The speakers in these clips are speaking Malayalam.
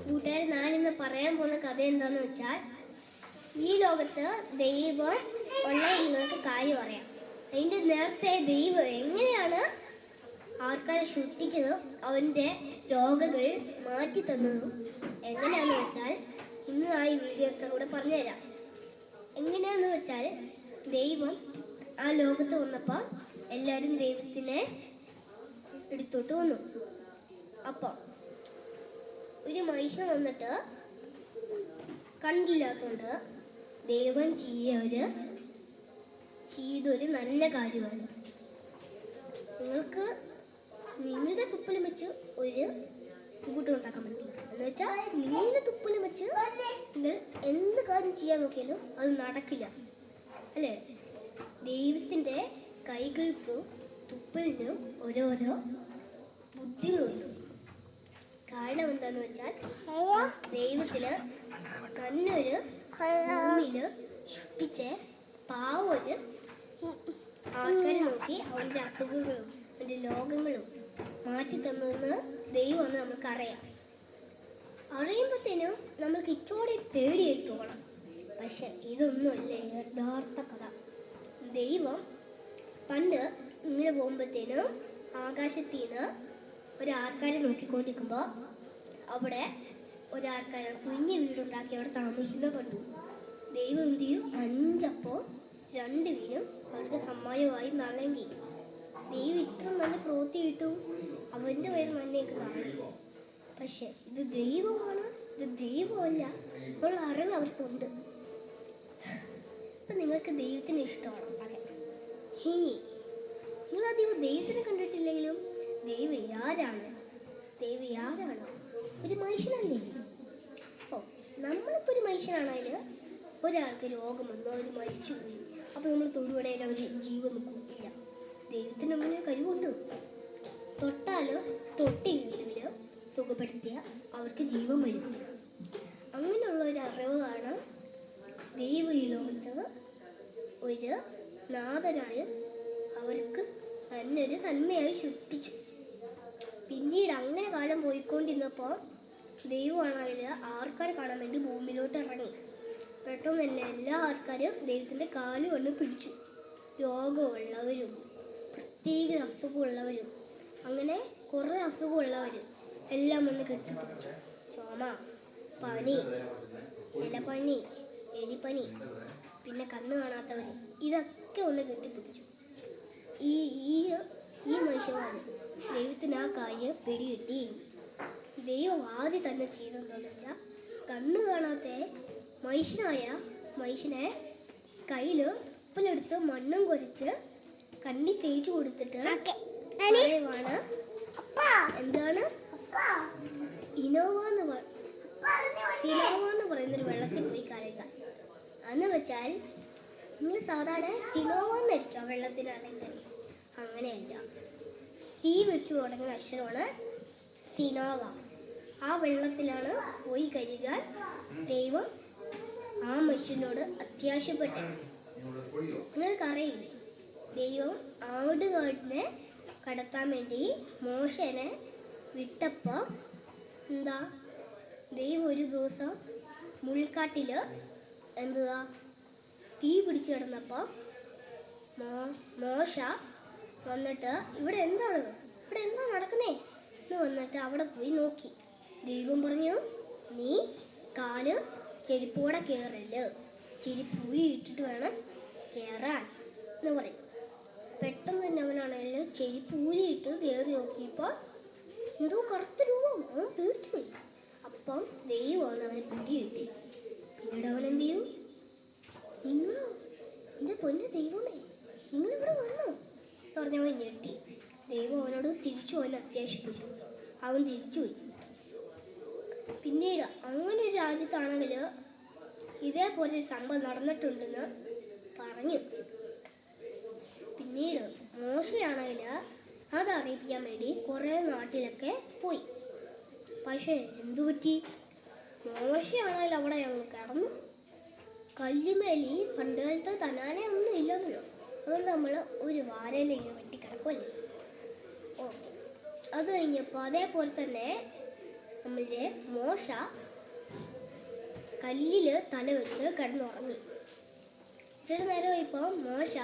കൂട്ടുകാർ ഇന്ന് പറയാൻ പോകുന്ന കഥ എന്താന്ന് വെച്ചാൽ ഈ ലോകത്ത് ദൈവം ഉള്ള നിങ്ങൾക്ക് കാര്യം പറയാം അതിന്റെ നേരത്തെ ദൈവം എങ്ങനെയാണ് ആൾക്കാരെ സൃഷ്ടിച്ചതും അവന്റെ രോഗങ്ങൾ മാറ്റി തന്നതും എങ്ങനെയാന്ന് വെച്ചാൽ ഇന്ന് ആ ഈ വീഡിയോ ഒക്കെ കൂടെ പറഞ്ഞുതരാം. എങ്ങനെയാന്ന് വെച്ചാൽ ദൈവം ആ ലോകത്ത് വന്നപ്പോൾ എല്ലാവരും ദൈവത്തിനെ എടുത്തോട്ട് വന്നു. അപ്പം ഒരു മനുഷ്യൻ വന്നിട്ട് കണ്ടില്ലാത്തോണ്ട് ദൈവം ചെയ്യവര് ചെയ്തൊരു നല്ല കാര്യമാണ്. നിങ്ങൾക്ക് നിങ്ങളുടെ തുപ്പലും വെച്ച് ഒരു കൂട്ടം ഉണ്ടാക്കാൻ പറ്റില്ല. എന്ന് വെച്ചാൽ നിങ്ങളുടെ തുപ്പലും വെച്ച് നിങ്ങൾ എന്ത് കാര്യം ചെയ്യാൻ നോക്കിയാലും അത് നടക്കില്ല. അല്ലേ? ദൈവത്തിന്റെ കൈകൾക്കും തുപ്പലിനും ഓരോരോ ബുദ്ധികളുണ്ട്. കാരണം എന്താന്ന് വെച്ചാൽ ദൈവത്തിന് നന്നൊരു ഭൂമിയിൽ സൃഷ്ടിച്ച് പാവൊരു ആൾക്കാരെ നോക്കി അവന്റെ അസുഖങ്ങളും അവന്റെ ലോകങ്ങളും മാറ്റി തന്നെന്ന് ദൈവമെന്ന് നമുക്കറിയാം. അറിയുമ്പോഴത്തേനും നമ്മൾക്ക് ഇച്ചോടെ പേടിയായി തോന്നണം പക്ഷെ ഇതൊന്നുമല്ല യഥാർത്ഥ കഥ. ദൈവം പണ്ട് ഇങ്ങനെ പോകുമ്പോഴത്തേനും ആകാശത്തിൽ നിന്ന് ഒരാൾക്കാരെ നോക്കിക്കൊണ്ടിരിക്കുമ്പോൾ അവിടെ ഒരാൾക്കാരെ കുഞ്ഞു വീടുണ്ടാക്കി അവിടെ താമസിക്കുന്നത് കണ്ടു. ദൈവം എന്ത് ചെയ്യും? അഞ്ചപ്പോൾ രണ്ട് വീനും അവർക്ക് സമ്മാനമായി നൽകി. ദൈവം ഇത്ര നല്ല പ്രവൃത്തി കിട്ടും. അവന്റെ പേര് നന്നേക്ക് നൽകി പക്ഷെ ഇത് ദൈവമാണ് ഇത് ദൈവമല്ല. ഉള്ള അറിവ് അവർക്കുണ്ട്. ഇപ്പം നിങ്ങൾക്ക് ദൈവത്തിന് ഇഷ്ടമാണ്? അതെ. ഇനി നിങ്ങൾ അധികം ദൈവത്തിനെ കണ്ടിട്ടില്ലെങ്കിലും ദൈവം ആരാണ്? ദേവി ആരാണ്? ഒരു മനുഷ്യനല്ലേ? ഓ നമ്മളിപ്പോൾ ഒരു മനുഷ്യനാണെങ്കിൽ ഒരാൾക്ക് രോഗം വന്നോ അവർ മരിച്ചു പോയി. അപ്പോൾ നമ്മൾ തൊടുപടയിൽ അവർ ജീവൻ നിൽക്കും ഇല്ല ദൈവത്തിന് അങ്ങനെ കഴിവുണ്ട്. തൊട്ടാലോ തൊട്ടില്ലെങ്കിലോ സുഖപ്പെടുത്തിയ അവർക്ക് ജീവൻ വരും. അങ്ങനെയുള്ള ഒരു അറിവാണ് ദൈവ ഈ ലോകത്ത് ഒരു നാഥനായ അവർക്ക് തന്നെ നല്ലൊരു നന്മയായി സൃഷ്ടിച്ചു. പിന്നീട് അങ്ങനെ കാലം പോയിക്കൊണ്ടിരുന്നപ്പോൾ ദൈവമാണ് അതിൽ ആൾക്കാരെ കാണാൻ വേണ്ടി ഭൂമിയിലോട്ട് ഇറങ്ങി. പെട്ടെന്ന് തന്നെ എല്ലാ ആൾക്കാരും ദൈവത്തിന്റെ കാൽ കൊണ്ട് പിടിച്ചു. രോഗമുള്ളവരും പ്രത്യേക അസുഖമുള്ളവരും അങ്ങനെ കുറേ അസുഖമുള്ളവർ എല്ലാം ഒന്ന് കെട്ടിപ്പിടിച്ചു. ചുമ പനി ഇലപ്പനി എലിപ്പനി പിന്നെ കണ്ണ് കാണാത്തവർ ഇതൊക്കെ ഒന്ന് കെട്ടിപ്പിടിച്ചു. ഈ ഈ ഈ മനുഷ്യന്മാർ ദൈവത്തിന് ആ കാര്യം പിടികിട്ടി. ദൈവം ആദ്യം തന്നെ ചെയ്തെന്താണെന്ന് വെച്ചാൽ കണ്ണു കാണാത്ത മനുഷ്യനായ മനുഷ്യനെ കയ്യിൽ ഉപ്പിലെടുത്ത് മണ്ണും കുരച്ച് കണ്ണി തേച്ച് കൊടുത്തിട്ട് പറയുവാണ്. എന്താണ്? ഇനോവ എന്ന് സിനോവ എന്ന് പറയുന്ന ഒരു വെള്ളത്തിൽ പോയി കരയുക. എന്ന് വെച്ചാൽ നിങ്ങൾ സാധാരണ സിനോവ എന്നായിരിക്കും വെള്ളത്തിനാണെങ്കിൽ അങ്ങനെയല്ല. സി വെച്ച് തുടങ്ങുന്ന അക്ഷരമാണ് സിനോവ ആ വെള്ളത്തിലാണ് പോയി കഴുകാൻ ദൈവം ആ മനുഷ്യനോട് അത്യാവശ്യപ്പെട്ടത്. നിങ്ങൾക്കറിയില്ലേ? ദൈവം ആടുകാടിനെ കടത്താൻ വേണ്ടി മോശനെ വിട്ടപ്പോൾ എന്താ? ദൈവം ഒരു ദിവസം മുൾക്കാട്ടിൽ എന്താ തീ പിടിച്ചു കിടന്നപ്പോൾ മോ മോശ വന്നിട്ട് ഇവിടെ എന്താണ്? ഇവിടെ എന്താ നടക്കുന്നേ? എന്ന് വന്നിട്ട് അവിടെ പോയി നോക്കി. ദൈവം പറഞ്ഞു നീ കാൽ ചെരുപ്പോടെ കയറൽ ചെരിപ്പ് ഊരി ഇട്ടിട്ട് വേണം കയറാൻ എന്ന് പറയും. പെട്ടെന്ന് തന്നെ അവനാണെങ്കിൽ ചെരിപ്പൂരി ഇട്ട് കയറി നോക്കിയപ്പോൾ എന്തോ കറുത്ത രൂപം. അവൻ പേടിച്ചു പോയി. അപ്പം ദൈവമാണ് അവനെ പിടികിട്ടി പിന്നീട് അവൻ എന്ത് ചെയ്യും നിങ്ങളോ? എന്റെ പൊന്നെ ദൈവമേ നിങ്ങളിവിടെ വന്നോ? പറഞ്ഞവൻ ഞെട്ടി. ദൈവം അവനോട് തിരിച്ചു പോകാൻ അത്യാവശ്യപ്പെട്ടു. അവൻ തിരിച്ചുപോയി പിന്നീട് അങ്ങനെ ഒരു രാജ്യത്താണെങ്കിൽ ഇതേപോലെ ഒരു സംഭവം നടന്നിട്ടുണ്ടെന്ന് പറഞ്ഞു. പിന്നീട് മോശയാണെങ്കിൽ അത് അറിയിപ്പിക്കാൻ വേണ്ടി കുറേ നാട്ടിലൊക്കെ പോയി. പക്ഷേ എന്തു പറ്റി? മോശയാണെങ്കിൽ അവിടെ ഞങ്ങൾ കിടന്നു. കല്ലുമേലി പണ്ടുകാലത്ത് തനാനെ ഒന്നും ഇല്ലെന്നല്ലോ. അതുകൊണ്ട് നമ്മൾ ഒരു വാരയിലിങ്ങനെ വെട്ടിക്കിടക്കുമല്ലേ ഓക്കെ. അത് കഴിഞ്ഞപ്പോൾ അതേപോലെ തന്നെ നമ്മളുടെ മോശ കല്ലിൽ തല വെച്ച് കിടന്നുറങ്ങി. ഇച്ചിരി നേരം ഇപ്പോൾ മോശ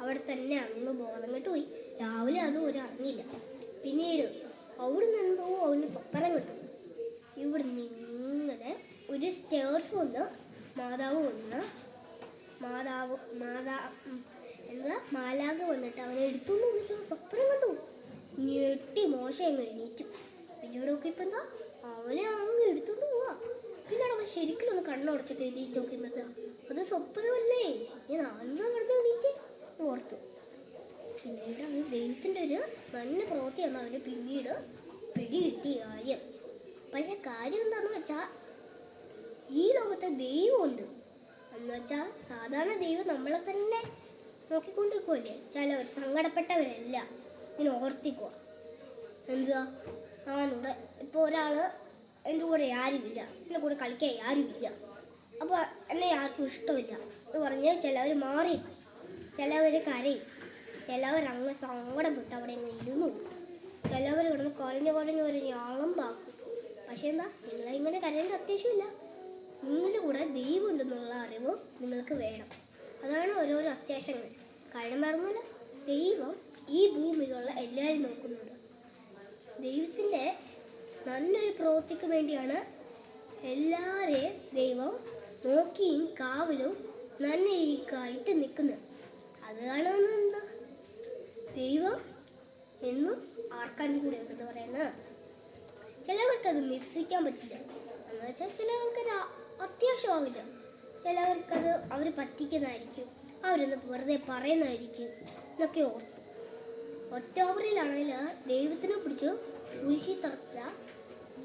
അവിടെ തന്നെ അങ്ങ് ബോധം കെട്ട് പോയി. രാവിലെ അത് ഒരു അറിഞ്ഞില്ല. പിന്നീട് അവിടുന്ന് എന്തോ അവന് സ്വപ്നം കിട്ടും ഇവിടുന്ന് ഇങ്ങനെ ഒരു സ്റ്റേഴ്സ് വന്ന് മാതാവ് വന്ന് മാതാവ് മാതാ ഉം, എന്താ മാലാക വന്നിട്ട് അവനെ എടുത്തുകൊണ്ട് വന്നിട്ട് സ്വപ്നം കണ്ടു. ഞെട്ടി മോശം അങ്ങ് എണീറ്റു. നോക്കി ഇപ്പം എന്താ? അവനെ അങ്ങ് എടുത്തുകൊണ്ട് പോവാ. പിന്നീട് അവൻ ശരിക്കും ഒന്ന് കണ്ണുടച്ചിട്ട് എണീറ്റ് നോക്കുമ്പോൾ അത് സ്വപ്നമല്ലേ? ഞാൻ അന്ന് വെറുതെ എണീറ്റ് എന്ന് ഓർത്തു. പിന്നീട് അവന് ദൈവത്തിന്റെ ഒരു നല്ല പ്രവൃത്തി വന്ന അവന് പിന്നീട് പിടികിട്ടിയ കാര്യം പക്ഷെ കാര്യം എന്താണെന്ന് വെച്ചാൽ ഈ ലോകത്തെ ദൈവമുണ്ട്. എന്ന് വെച്ചാൽ സാധാരണ ദൈവം നമ്മളെ തന്നെ നോക്കിക്കൊണ്ടിരിക്കുമല്ലേ ചിലവർ സങ്കടപ്പെട്ടവരല്ല ഇങ്ങനെ ഓർത്തിക്കുക എന്തുവാ? ഞാനിവിടെ ഇപ്പോൾ ഒരാൾ എന്റെ കൂടെ ആരുമില്ല. എന്റെ കൂടെ കളിക്കാൻ ആരുമില്ല. അപ്പോൾ എന്നെ ആർക്കും ഇഷ്ടമില്ല. എന്ന് പറഞ്ഞ് ചിലവർ മാറി ചിലവർ കരയും. ചിലവർ അങ്ങ് സങ്കടപ്പെട്ട് അവിടെ ഇങ്ങനെ ഇരുന്നു ചിലവർ കിടന്ന് കുഴഞ്ഞു കുഴഞ്ഞു കുഴഞ്ഞ് ബാക്കും പക്ഷെ എന്താ? നിങ്ങൾ ഇങ്ങനെ കരയേണ്ട അത്യാവശ്യമില്ല. നിങ്ങളുടെ കൂടെ ദൈവം ഉണ്ടെന്നുള്ള അറിവ് നിങ്ങൾക്ക് വേണം. അതാണ് ഓരോരോ അത്യാവശ്യങ്ങൾ. പറഞ്ഞാൽ ദൈവം ഈ ഭൂമിയിലുള്ള എല്ലാവരും നോക്കുന്നുണ്ട്. ദൈവത്തിന്റെ നല്ലൊരു പ്രവൃത്തിക്ക് വേണ്ടിയാണ് എല്ലാവരെയും ദൈവം നോക്കിയും കാവലും നന്നായിട്ട് നിൽക്കുന്നത്. അത് കാണുന്നത് ദൈവം എന്നും ആർക്കാൻ കൂടെ ഉണ്ടെന്ന് പറയുന്നത്. ചിലവർക്ക് അത് മിസ്സിക്കാൻ പറ്റില്ല. എന്ന് വെച്ചാൽ ചിലവർക്ക് അത് അത്യാവശ്യമാവില്ല. ചിലവർക്കത് അവർ പറ്റിക്കുന്നതായിരിക്കും. അവരൊന്ന് വെറുതെ പറയുന്നതായിരിക്കും എന്നൊക്കെ ഓർത്തു. ഒക്ടോബറിലാണെങ്കിൽ ദൈവത്തിനെ പിടിച്ച് കുരിശി തറച്ച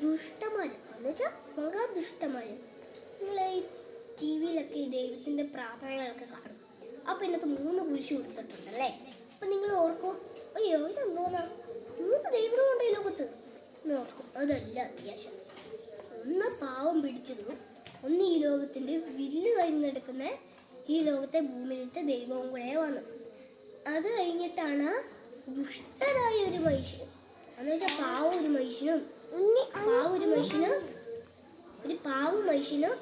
ദുഷ്ടമാര് എന്ന് വെച്ചാൽ മഹാ ദുഷ്ടമാര് നിങ്ങൾ ഈ ടി വിയിലൊക്കെ ഈ ദൈവത്തിന്റെ പ്രാർത്ഥനകളൊക്കെ കാണും. അപ്പം ഇതിനകത്ത് മൂന്ന് കുരിശ് കൊടുത്തിട്ടുണ്ടല്ലേ? അപ്പം നിങ്ങൾ ഓർക്കും അയ്യോ ഇതെന്തോന്നാ? മൂന്ന് ദൈവങ്ങളുണ്ട് ഈ ലോകത്ത്? ഓർക്കും. അതല്ല അത്യാവശ്യം. ഒന്ന് പാവം പിടിച്ചതും ഒന്ന് ഈ ലോകത്തിന്റെ വില്ല് കഴിഞ്ഞെടുക്കുന്ന ഈ ലോകത്തെ ഭൂമിയിലത്തെ ദൈവവും കൂടെ വന്നു. അത് കഴിഞ്ഞിട്ടാണ് ദുഷ്ടനായ ഒരു മനുഷ്യൻ. എന്ന് വെച്ചാൽ പാവ ഒരു മനുഷ്യനും പാവ ഒരു മനുഷ്യനും ഒരു പാവ മനുഷ്യനും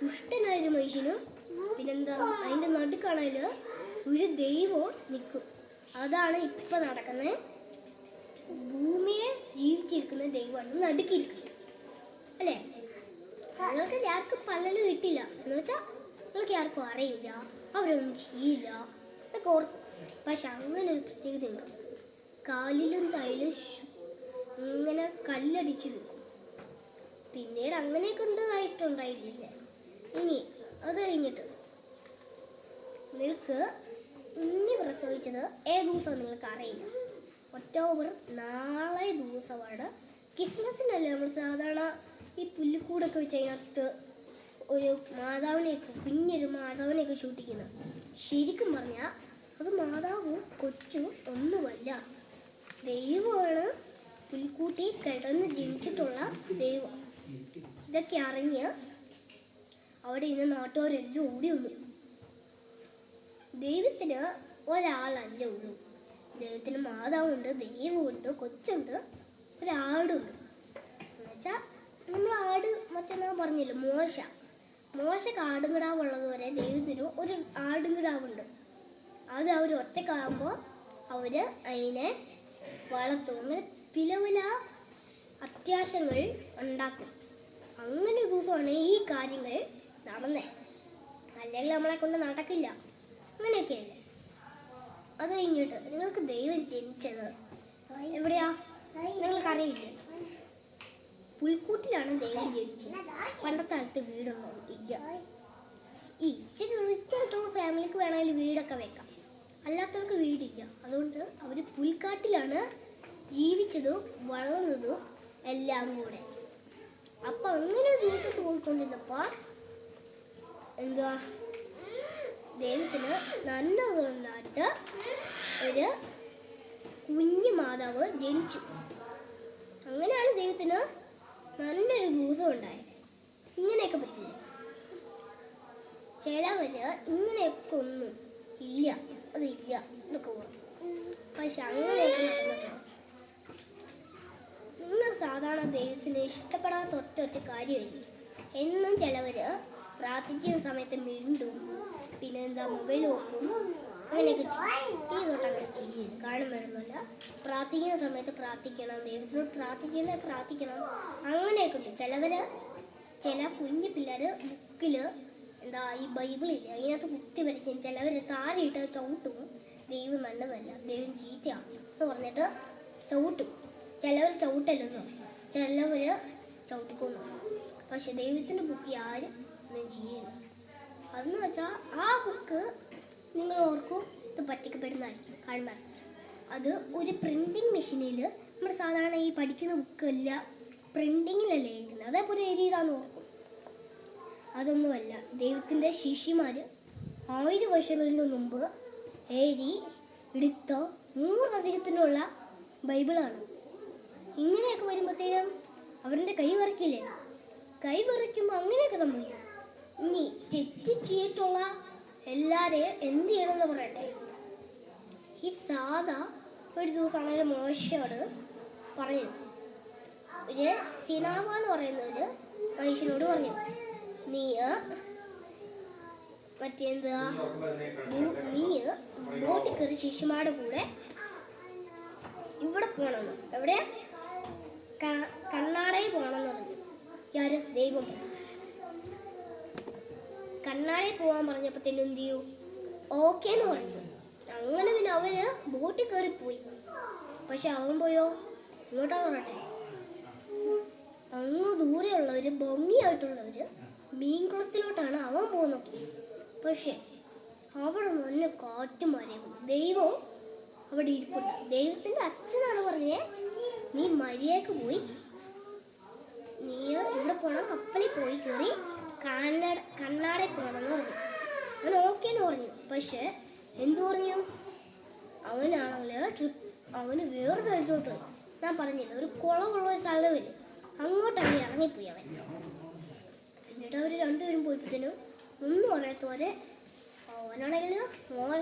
ദുഷ്ടനായ ഒരു മനുഷ്യനും പിന്നെന്താ അതിന്റെ നടുക്കാണതിൽ ഒരു ദൈവവും നിൽക്കും. അതാണ് ഇപ്പം നടക്കുന്നത് ഭൂമിയെ ജീവിച്ചിരിക്കുന്ന ദൈവമാണ് നടുക്കിരിക്കുന്നത് അല്ലേ? നിങ്ങൾക്ക് ആർക്കും പലരും കിട്ടില്ല. എന്ന് വെച്ചാൽ നിങ്ങൾക്ക് ആർക്കും അറിയില്ല. അവരൊന്നും ചെയ്യില്ല. എന്നൊക്കെ ഓർക്കും. പക്ഷെ അങ്ങനെ ഒരു പ്രത്യേകത ഉണ്ട്. കാലിലും തൈലും ഇങ്ങനെ കല്ലടിച്ച് വെക്കും. പിന്നീട് അങ്ങനെയൊക്കെ ഉണ്ടായിട്ടുണ്ടായില്ലേ ഇനി അത് കഴിഞ്ഞിട്ട് നിങ്ങൾക്ക് ഇനി പ്രസവിച്ചത് ഏത് ദിവസം നിങ്ങൾക്ക് അറിയില്ല. ഒക്ടോബർ നാളെ ദിവസമാണ്. ക്രിസ്മസിനല്ലേ നമ്മൾ സാധാരണ ഈ പുല്ലിക്കൂടൊക്കെ വെച്ച് അതിനകത്ത് ഒരു മാതാവിനെയൊക്കെ കുഞ്ഞൊരു മാതാവിനെയൊക്കെ ചൂട്ടിക്കുന്നത് ശരിക്കും പറഞ്ഞാൽ അത് മാതാവും കൊച്ചും ഒന്നുമല്ല. ദൈവമാണ് പുൽക്കൂട്ടി കിടന്ന് ജനിച്ചിട്ടുള്ള ദൈവം. ഇതൊക്കെ അറിഞ്ഞ് അവിടെ ഇന്ന് നാട്ടുകാരെല്ലാം ഓടി വന്നു. ദൈവത്തിന് ഒരാളല്ല ഉള്ളൂ. ദൈവത്തിന് മാതാവുണ്ട് ദൈവമുണ്ട് കൊച്ചുണ്ട് ഒരാടുണ്ട്. എന്നുവെച്ചാൽ നമ്മൾ ആട് മറ്റന്നാ പറഞ്ഞില്ല മോശ. മോശ കാടുകിടാവുള്ളത് വരെ ദൈവത്തിന് ഒരു ആടുകിടാവുണ്ട്. അത് അവർ ഒറ്റക്കാകുമ്പോൾ അവർ അതിനെ വളർത്തും. അങ്ങനെ പില പില അത്യാവശ്യങ്ങൾ ഉണ്ടാക്കും. അങ്ങനെ ദിവസമാണ് ഈ കാര്യങ്ങൾ നടന്നേ. അല്ലെങ്കിൽ നമ്മളെ കൊണ്ട് നടക്കില്ല. അങ്ങനെയൊക്കെയല്ലേ അത് കഴിഞ്ഞിട്ട് നിങ്ങൾക്ക് ദൈവം ജനിച്ചത് എവിടെയാ? നിങ്ങൾക്കറിയില്ലേ? പുൽക്കൂട്ടിലാണ് ദേവി ജനിച്ചത്. പണ്ടത്തെ കാലത്ത് വീടുണ്ടോ ഇല്ല. ഈ ഇച്ചിരി റിച്ച് ആയിട്ടുള്ള ഫാമിലിക്ക് വേണമെങ്കിൽ വീടൊക്കെ വെക്കാം. അല്ലാത്തവർക്ക് വീടില്ല. അതുകൊണ്ട് അവർ പുൽക്കാട്ടിലാണ് ജീവിച്ചതും വളർന്നതും എല്ലാം കൂടെ. അപ്പം അങ്ങനെ ദിവസത്ത് പോയിക്കൊണ്ടിരുന്നപ്പോൾ എന്തുവാ ദൈവത്തിന് നല്ലതുകൊണ്ടായിട്ട് ഒരു കുഞ്ഞു മാതാവ് ജനിച്ചു. അങ്ങനെയാണ് ദൈവത്തിന് നല്ലൊരു ഭൂതം ഉണ്ടായി ഇങ്ങനെയൊക്കെ പറ്റില്ല? ചിലവര് ഇങ്ങനെയൊക്കെ ഒന്നും ഇല്ല. അതില്ല എന്നൊക്കെ പറയും പക്ഷെ അങ്ങനെയൊക്കെ നിങ്ങൾ സാധാരണ ദൈവത്തിന് ഇഷ്ടപ്പെടാത്ത ഒറ്റ ഒറ്റ കാര്യമായിരിക്കും. എന്നും ചിലവർ പ്രാർത്ഥിക്കുന്ന സമയത്ത് മിണ്ടും പിന്നെന്താ മൊബൈൽ നോക്കും അങ്ങനെയൊക്കെ തീ ചെയ്യും കാണുമ്പോഴൊന്നുമല്ല പ്രാർത്ഥിക്കുന്ന സമയത്ത് പ്രാർത്ഥിക്കണം ദൈവത്തിനോട് പ്രാർത്ഥിക്കുന്ന പ്രാർത്ഥിക്കണം. അങ്ങനെയൊക്കെ ഉണ്ട്. ചിലവർ ചില കുഞ്ഞു പിള്ളേർ ബുക്കിൽ എന്താ ഈ ബൈബിളില്ല അതിനകത്ത് കുത്തി വരയ്ക്കും. ചിലവർ താരയിട്ട് ചവിട്ടും. ദൈവം നല്ലതല്ല. ദൈവം ചീത്തയാണ് എന്ന് പറഞ്ഞിട്ട് ചവിട്ടും. ചിലവർ ചവിട്ടല്ലെന്ന് പറയും. ചിലവർ ചവിട്ടിക്കൊന്നു പക്ഷെ ദൈവത്തിന്റെ ബുക്ക് ആരും ഒന്നും ചെയ്യില്ല അതെന്ന് വെച്ചാൽ ആ ബുക്ക് നിങ്ങൾ ഓർക്കും. ഇത് പറ്റിക്കപ്പെടുന്നതായിരിക്കും കാണുമ്പോൾ അത് ഒരു പ്രിന്റിങ് മെഷീനിൽ നമ്മൾ സാധാരണ ഈ പഠിക്കുന്ന ബുക്കല്ല പ്രിന്റിങ്ങിലല്ലേ ഇരിക്കുന്നത് അതേപോലെ എഴുതിയതാന്ന് ഓർക്കും. അതൊന്നുമല്ല. ദൈവത്തിന്റെ ശിഷ്യന്മാർ ആയിരം വർഷങ്ങൾക്ക് മുമ്പ് എഴുതി എടുത്ത നൂറധികത്തിനുള്ള ബൈബിളാണ്. ഇങ്ങനെയൊക്കെ വരുമ്പോഴത്തേനും അവരുടെ കൈ വിറക്കില്ലേ കൈ വിറയ്ക്കുമ്പോൾ അങ്ങനെയൊക്കെ സംഭവിക്കും. ഇനി തെറ്റ് ചെയ്തിട്ടുള്ള എല്ലാവരെയും എന്ത് ചെയ്യണമെന്ന് പറയട്ടെ? ഈ സാദ ഒരു ദിവസമാണ് മോശയോട് പറഞ്ഞു. ഒരു സിനാമ എന്ന് പറയുന്ന ഒരു മനുഷ്യനോട് പറഞ്ഞു. നീ മറ്റേന്താ? നീ ബോട്ടിൽ കയറി ശിശുമാരുടെ കൂടെ ഇവിടെ പോകണമെന്ന് എവിടെ? കണ്ണാടയിൽ പോകണമെന്ന് പറഞ്ഞു. യാര് ദൈവം. കർണാടകയിൽ പോകാൻ പറഞ്ഞപ്പോഴത്തേനും എന്ത് ചെയ്യൂ? ഓക്കെ എന്ന് പറഞ്ഞു. ബോട്ടിൽ പോയി പക്ഷെ അവൻ പോയോ ഇങ്ങോട്ടാ പറയട്ടെ അങ്ങ് ദൂരെയുള്ളവര് ഭംഗിയായിട്ടുള്ളവര് മീൻകുളത്തിലോട്ടാണ് അവൻ പോകുന്നത് പക്ഷെ അവിടെ നല്ല കാറ്റ് മരയും ദൈവവും അവിടെ ഇരിപ്പുണ്ട്. ദൈവത്തിന്റെ അച്ഛനാണ് പറഞ്ഞേ നീ മര്യാദയ്ക്ക് പോയി നീ ഇവിടെ പോണം കപ്പലിൽ പോയി കയറി കന്നഡ കണ്ണാടെ പോകണമെന്ന് പറഞ്ഞു. അവൻ ഓക്കെ എന്ന് പറഞ്ഞു. പക്ഷെ എന്തു പറഞ്ഞു? ട്രിപ്പ് അവന് വേറെ സ്ഥലത്തോട്ട് ഞാൻ പറഞ്ഞില്ല ഒരു കുളമുള്ള ഒരു സ്ഥലമില്ല അങ്ങോട്ടാണ് ഇറങ്ങിപ്പോയി അവൻ. പിന്നീട് അവർ രണ്ടുപേരും പോയപ്പോഴത്തേനും ഒന്നും അറിയാത്തവരെ അവനാണെങ്കിൽ മോൻ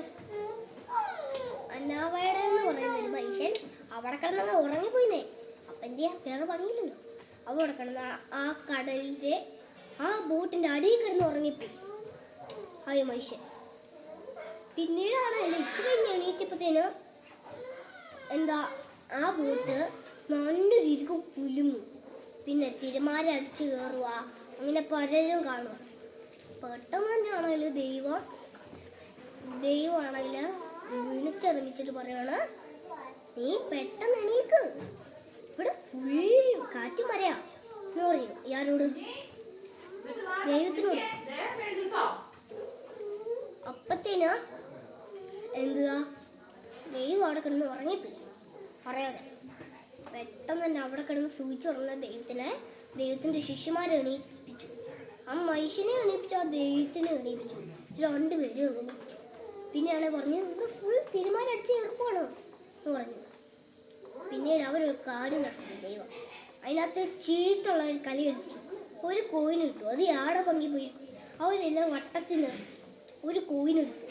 അന്നാവയുടെ എന്ന് പറയുന്ന ഒരു മനുഷ്യൻ അവിടെ കിടന്നങ്ങ് ഉറങ്ങിപ്പോയിന്നേ. അപ്പം എന്ത് ചെയ്യാ? വേറെ പണിയില്ലല്ലോ. അവിടെ കിടന്ന ആ- കടലിന്റെ ആ ബോട്ടിന്റെ അടിയിൽ കിടന്ന് ഉറങ്ങിപ്പോയി. ആ മനുഷ്യൻ. പിന്നീടാണ് ഇച്ചിരി എണീറ്റപ്പോഴത്തേനും എന്താ ആ ബോട്ട് നല്ല രീതിക്ക് കുലുങ്ങും. പിന്നെ തിരമാല അടിച്ചു കയറുക അങ്ങനെ പലരും കാണുക പെട്ടെന്ന് തന്നെയാണെങ്കിൽ ദൈവം ദൈവമാണെങ്കിൽ വിളിച്ചിറങ്ങിച്ചിട്ട് പറയാണ് നീ പെട്ടെന്ന് എണീക്ക്. ഇവിടെ ഫുൾ കാറ്റ് മരയാ എന്ന് പറഞ്ഞു ഇയാരോട് ദൈവത്തിനോട്. അപ്പത്തേന് എന്തുവാ? അവിടെ കിടന്ന് ഉറങ്ങിപ്പോയി. പറയാതെ പെട്ടെന്ന് തന്നെ അവിടെ കിടന്ന് സൂചിച്ച് ഉറങ്ങുന്ന ദൈവത്തിനെ ദൈവത്തിന്റെ ശിഷ്യന്മാരെ എണീപ്പിച്ചു. ആ മനുഷ്യനെ എണീപ്പിച്ചു ആ ദൈവത്തിനെ എണീപ്പിച്ചു. രണ്ടുപേരും എണീപ്പിച്ചു. പിന്നെയാണ് പറഞ്ഞു ഇവിടെ ഫുൾ തീരുമാനം അടിച്ച് ചേർക്കുവാണ് എന്ന് പറഞ്ഞു. പിന്നീട് അവരൊരു കാര്യം നടത്തി ദൈവം. അതിനകത്ത് ചീട്ടുള്ള ഒരു കളി കളിച്ചു. ഒരു കോയിൻ ഇട്ടു. അത് ആടെ പങ്കി പോയി. അവരെല്ലാം വട്ടത്തിൽ നിർത്തി. ഒരു കോയിൻ എടുത്തു.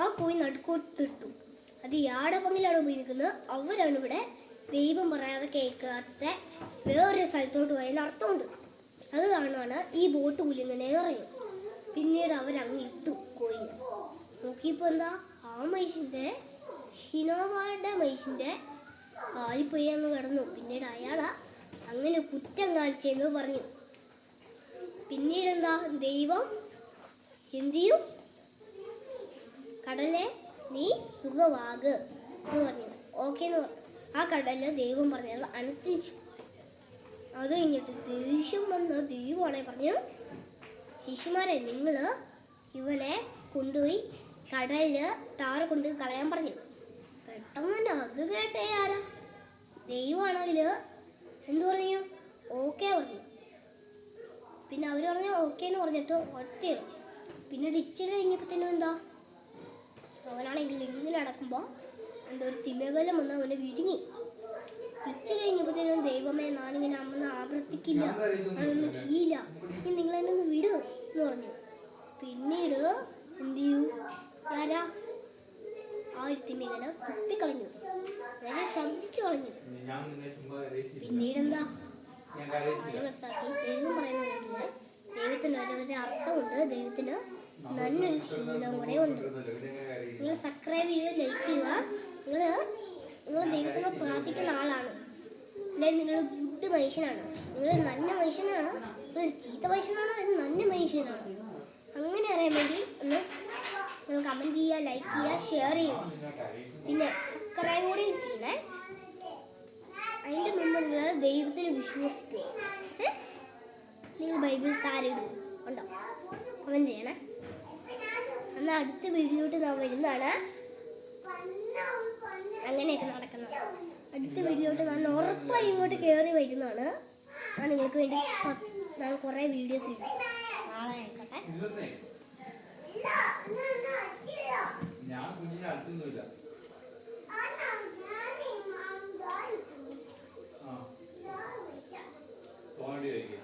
ആ കോയിൻ നടുക്കോട്ടിട്ടു. അത് യാടെ പങ്കിലാണ് പോയി നിൽക്കുന്നത് അവരാണ് ഇവിടെ ദൈവം പറയാതെ കേൾക്കാത്ത വേറൊരു സ്ഥലത്തോട്ട് പോയതിന് അർത്ഥമുണ്ട്. അത് കാണുവാണ് ഈ ബോട്ട് കുലുങ്ങനെ പറയും പിന്നീട് അവരങ്ങ് ഇട്ടു പോയി നോക്കിയപ്പോൾ എന്താ? ആ മനുഷ്യന്റെ ഷിനോവായുടെ മനുഷ്യന്റെ കാലിപ്പോയി അങ്ങ് കിടന്നു. പിന്നീട് അയാൾ അങ്ങനെ കുറ്റം കാണിച്ചെന്ന് പറഞ്ഞു. പിന്നീട് എന്താ? ദൈവം എന്ത് ചെയ്യും? കടലെ നീ സുഖവാക് എന്ന് പറഞ്ഞു. ഓക്കെ എന്ന് പറഞ്ഞു. ആ കടലിൽ ദൈവം പറഞ്ഞത് അനുസരിച്ചു. അത് കഴിഞ്ഞിട്ട് ദേഷ്യം വന്ന ദൈവമാണെ പറഞ്ഞു ശിശുമാരെ നിങ്ങൾ ഇവനെ കൊണ്ടുപോയി കടലിൽ താറ കൊണ്ട് കളയാൻ പറഞ്ഞു. പെട്ടെന്ന് തന്നെ അത് കേട്ടേ ആരാ? ദൈവമാണെങ്കിൽ എന്തു പറഞ്ഞു? ഓക്കെ പറഞ്ഞു. പിന്നെ അവർ പറഞ്ഞു ഓക്കെ എന്ന് പറഞ്ഞിട്ട് ഒറ്റ പിന്നെ ഡിച്ചിട്ട് ഇച്ചിരി തന്നെ എന്താ? അവനാണെങ്കിൽ ഇങ്ങനെ നടക്കുമ്പോൾ എന്റെ ഒരു തിമകലം വന്ന് അവനെ വിഴുങ്ങി. ഇച്ചിരി കഴിഞ്ഞപ്പോഴത്തേനും ദൈവമേ ഞാനിങ്ങനെ അമ്മ ആവർത്തിക്കില്ല. ഞാനൊന്നും ചെയ്യില്ല. ഇനി നിങ്ങൾ എന്നെ ഒന്ന് വിട് എന്ന് പറഞ്ഞു. പിന്നീട് എന്ത് ചെയ്യൂ? ആരാ? ആ ഒരു തിമികലം തുപ്പിക്കളഞ്ഞു. നേരെ ശബ്ദിച്ചു കളഞ്ഞു. പിന്നീട് എന്താ മനസ്സിലാക്കി ദൈവം പറയുന്ന ദൈവത്തിന് ഓരോരോ അർത്ഥമുണ്ട്. ദൈവത്തിന് നല്ലൊരു ശീലം കൂടെ ഉണ്ട്. നിങ്ങൾ സബ്സ്ക്രൈബ് ചെയ്യുക ലൈക്ക് ചെയ്യുക. നിങ്ങൾ നിങ്ങൾ ദൈവത്തിനോട് പ്രാർത്ഥിക്കുന്ന ആളാണ്. അല്ലെങ്കിൽ നിങ്ങൾ ഗുഡ് മനുഷ്യനാണ്. നിങ്ങൾ നല്ല മനുഷ്യനാണ്. നിങ്ങൾ ചീത്ത മനുഷ്യനാണോ. അല്ലെങ്കിൽ നല്ല മനുഷ്യനാണ്. അങ്ങനെ അറിയാൻ വേണ്ടി ഒന്ന് നിങ്ങൾ കമന്റ് ചെയ്യുക ലൈക്ക് ചെയ്യുക ഷെയർ ചെയ്യുക. പിന്നെ സബ്സ്ക്രൈബ് കൂടി ചെയ്യണേ. അതിന്റെ മുമ്പ് നിങ്ങൾ ദൈവത്തിന് വിശ്വസിക്കുക. നിങ്ങൾ ബൈബിൾ താരിടുക ഉണ്ടോ? കമന്റ് ചെയ്യണേ. എന്നാൽ അടുത്ത വീഡിയോട്ട് നാം വരുന്നതാണ്. അങ്ങനെയൊക്കെ നടക്കുന്നത്. അടുത്ത വീഡിയോട്ട് ഞാൻ ഉറപ്പായി ഇങ്ങോട്ട് കയറി വരുന്നതാണ്. ഞാൻ നിങ്ങൾക്ക് വേണ്ടി ഞാൻ കുറേ വീഡിയോസ് ഇടും. നാളെ ആയിക്കോട്ടെ. ഞാൻ കുഞ്ഞിനെ അടിച്ചൊന്നുമില്ല. വയ്ക്കുക